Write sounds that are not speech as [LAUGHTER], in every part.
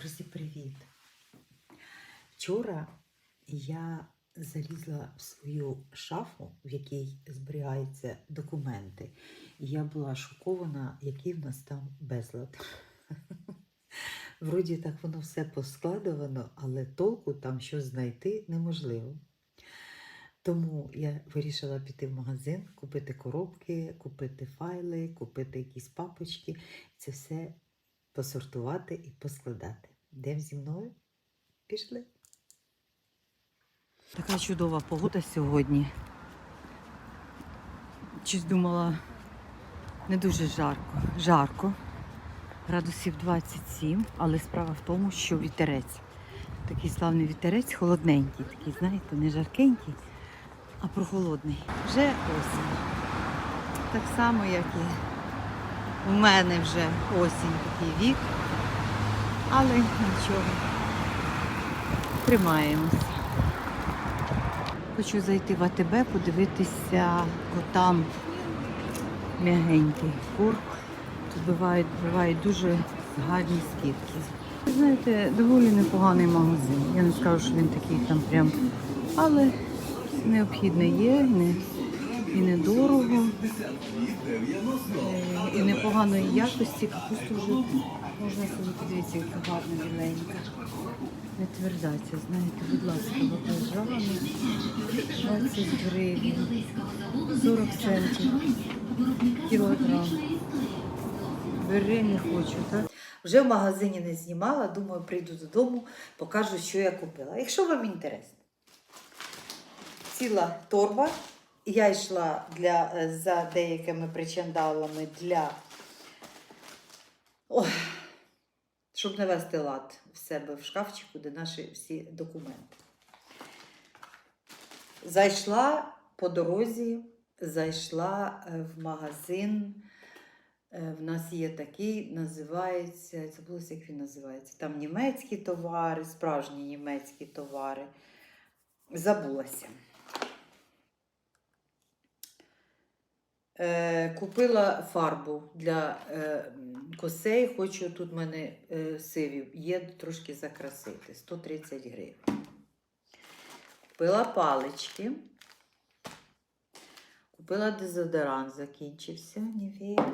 Друзі, привіт! Вчора я залізла в свою шафу, в якій зберігаються документи, і я була шокована, який в нас там безлад. [LAUGHS] Вроді так воно все поскладовано, але толку там щось знайти неможливо. Тому я вирішила піти в магазин, купити коробки, купити файли, купити якісь папочки. Це все посортувати і поскладати. Йдемо зі мною? Пішли. Така чудова погода сьогодні. Щось думала, не дуже жарко. Жарко. Градусів 27, але справа в тому, що вітерець. Такий славний вітерець, холодненький, такий, знаєте, не жаркенький, а прохолодний. Вже осінь. Так само, як і у мене вже осінь такий вік, але нічого. Тримаємося. Хочу зайти в АТБ, подивитися котам м'ягенький курк. Тут бувають, бувають дуже гарні скидки. Знаєте, доволі непоганий магазин. Я не скажу, що він такий там прям, але необхідне є, не, і недорого. Е, і непоганої якості. Капусту вже можна собі подивитися, яка гарна біленька. Не тверда ця, знаєте, будь ласка, баклажани 20 гривень, 40 центів, кілограм. Бери не хочу, так? Вже в магазині не знімала, думаю, прийду додому, покажу, що я купила. Якщо вам інтересно. Ціла торба. Я йшла для, е, за деякими причандалами для. Ой, щоб навести лад в себе в шкафчику, де наші всі документи. Зайшла по дорозі, зайшла е, в магазин. Е, В нас є такий, називається, забулося, як він називається. Там німецькі товари, справжні німецькі товари. Забулася. Е, купила фарбу для е, косей. Хочу тут в мене е, сиві, є трошки закрасити. 130 гривень. Купила палички. Купила дезодорант, закінчився. Нівея.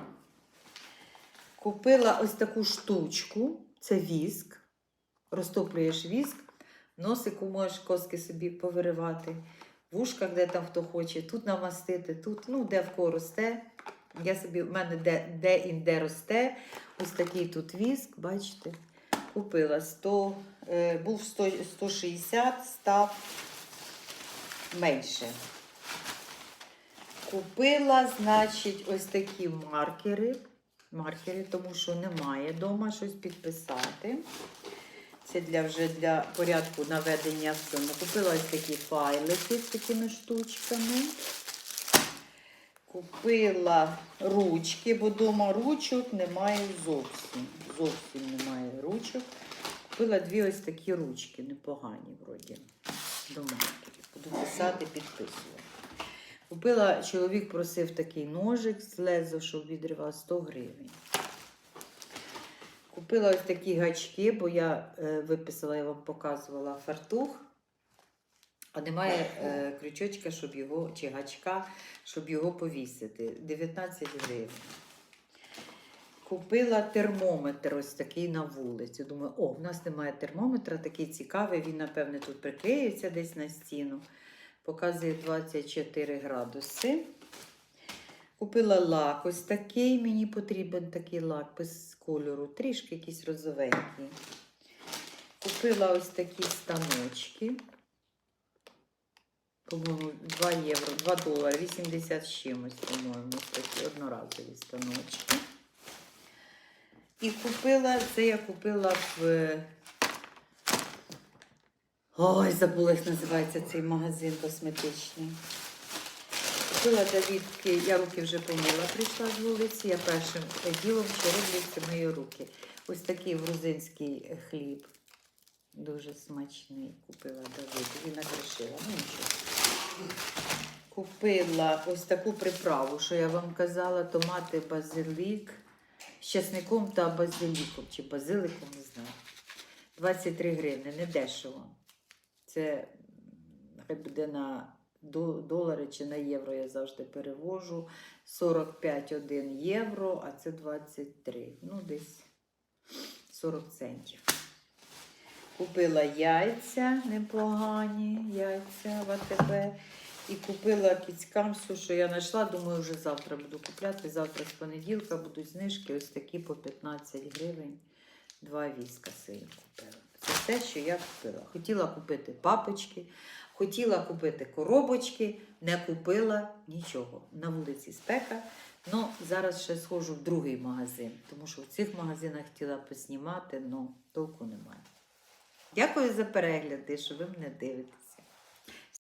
Купила ось таку штучку. Це віск. Розтоплюєш віск, носику можеш коски собі повиривати в ушках, де там хто хоче, тут намастити, тут, ну, де в кого росте. Я собі, в мене де, де інде росте. Ось такий тут віск, бачите, купила 100, е, був 100, 160, став менше. Купила, значить, ось такі маркери. Маркери, тому що немає вдома щось підписати. Це для вже для порядку наведення в цьому. Купила ось такі файлики з такими штучками. Купила ручки, бо вдома ручок немає зовсім. Зовсім немає ручок. Купила дві ось такі ручки, непогані вроді. До маркерів. Буду писати, підписувати. Купила, чоловік просив такий ножик з лезо, щоб відривав 100 гривень. Купила ось такі гачки, бо я е, виписала, я вам показувала фартух, а немає е, крючочка, щоб його, чи гачка, щоб його повісити. 19 гривень. Купила термометр ось такий на вулицю. Думаю, о, в нас немає термометра, такий цікавий, він, напевне, тут приклеїться десь на стіну. Показує 24 градуси. Купила лак ось такий, мені потрібен такий лак без кольору, трішки якийсь розовенький. Купила ось такі станочки. По-моєму, 2 євро, 2 долари, 80 з чимось, по-моєму, такі одноразові станочки. І купила, це я купила в. Ой, забула, як називається цей магазин косметичний. Купила для Вітки, я руки вже помила, прийшла з вулиці. Я першим ділом, що роблю, це мої руки. Ось такий грузинський хліб. Дуже смачний. Купила Давиду. Він накришила. Ну. Купила ось таку приправу, що я вам казала, томати, базилік з чесником та базиліком. Чи базиликом, не знаю. 23 гривни, не дешево. Це хай буде на долари чи на євро я завжди перевожу. 45,1 євро, а це 23. Ну, десь 40 центів. Купила яйця непогані, яйця в АТБ. І купила кіцькамсу, що я знайшла. Думаю, вже завтра буду купляти. Завтра з понеділка будуть знижки. Ось такі по 15 гривень. Два війська сині купила. Це те, що я купила. Хотіла купити папочки, хотіла купити коробочки, не купила нічого. На вулиці спека. Ну, зараз ще схожу в другий магазин, тому що в цих магазинах хотіла поснімати, але толку немає. Дякую за перегляди, що ви мене дивитесь.